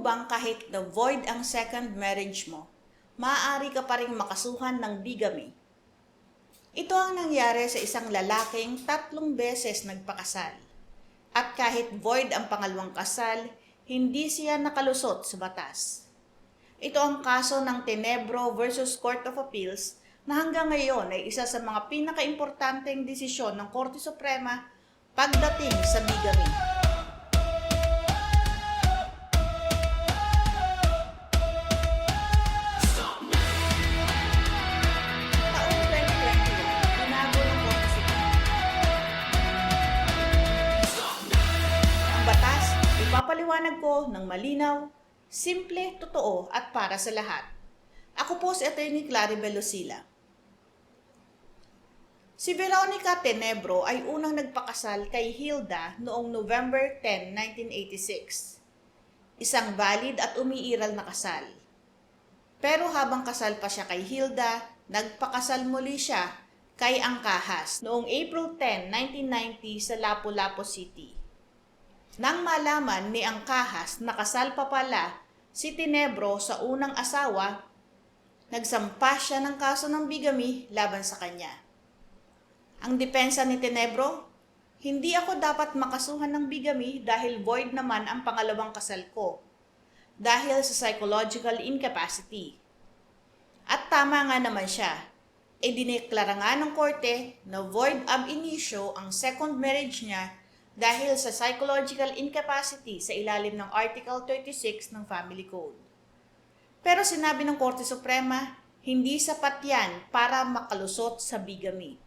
bang kahit na void ang second marriage mo, maaari ka pa rin makasuhan ng bigamy? Ito ang nangyari sa isang lalaking tatlong beses nagpakasal. At kahit void ang pangalawang kasal, hindi siya nakalusot sa batas. Ito ang kaso ng Tenebro versus Court of Appeals na hanggang ngayon ay isa sa mga pinakaimportanteng desisyon ng Korte Suprema pagdating sa bigamy. Batas, ipapaliwanag ko ng malinaw, simple, totoo at para sa lahat. Ako po si Attorney Claribel Lucila. Si Veronica Tenebro ay unang nagpakasal kay Hilda noong November 10, 1986. Isang valid at umiiral na kasal. Pero habang kasal pa siya kay Hilda, nagpakasal muli siya kay Angkahas noong April 10, 1990 sa Lapu-Lapu City. Nang malaman ni Angkahas na kasal pa pala si Tinebro sa unang asawa, nagsampa siya ng kaso ng bigamy laban sa kanya. Ang depensa ni Tinebro, hindi ako dapat makasuhan ng bigamy dahil void naman ang pangalawang kasal ko dahil sa psychological incapacity. At tama nga naman siya. E dineklara nga ng korte na void ab initio ang second marriage niya dahil sa psychological incapacity sa ilalim ng Article 36 ng Family Code. Pero sinabi ng Korte Suprema, hindi sapat yan para makalusot sa bigamy.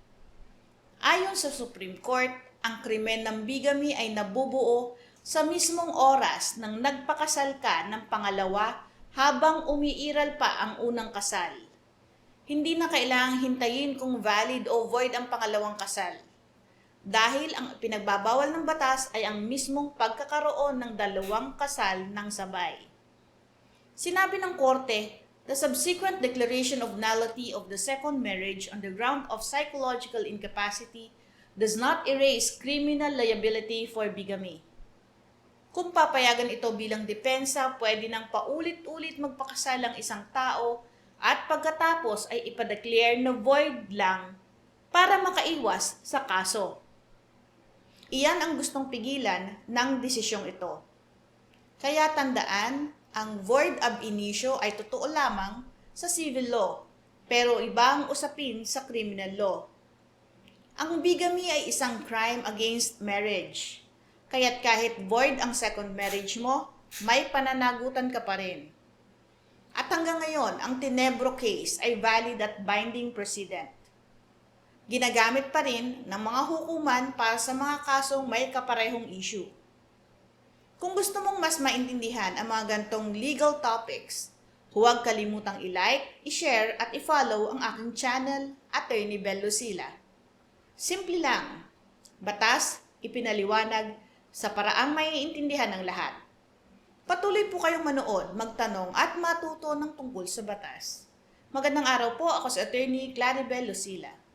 Ayon sa Supreme Court, ang krimen ng bigamy ay nabubuo sa mismong oras ng nagpakasal ka ng pangalawa habang umiiral pa ang unang kasal. Hindi na kailangang hintayin kung valid o void ang pangalawang kasal. Dahil ang pinagbabawal ng batas ay ang mismong pagkakaroon ng dalawang kasal ng sabay. Sinabi ng korte, the subsequent declaration of nullity of the second marriage on the ground of psychological incapacity does not erase criminal liability for bigamy. Kung papayagan ito bilang depensa, pwede nang paulit-ulit magpakasal ang isang tao at pagkatapos ay ipadeclare na void lang para makaiwas sa kaso. Iyan ang gustong pigilan ng desisyong ito. Kaya tandaan, ang void ab initio ay totoo lamang sa civil law, pero iba ang usapin sa criminal law. Ang bigamy ay isang crime against marriage. Kaya't kahit void ang second marriage mo, may pananagutan ka pa rin. At hanggang ngayon, ang Tinebro case ay valid at binding precedent. Ginagamit pa rin ng mga hukuman para sa mga kasong may kaparehong issue. Kung gusto mong mas maintindihan ang mga gantong legal topics, huwag kalimutang i-like, i-share at i-follow ang aking channel, Attorney Bel Lucila. Simple lang. Batas, ipinaliwanag sa paraang maiintindihan ng lahat. Patuloy po kayong manood, magtanong at matuto ng tungkol sa batas. Magandang araw po, ako si Attorney Claribel Lucila.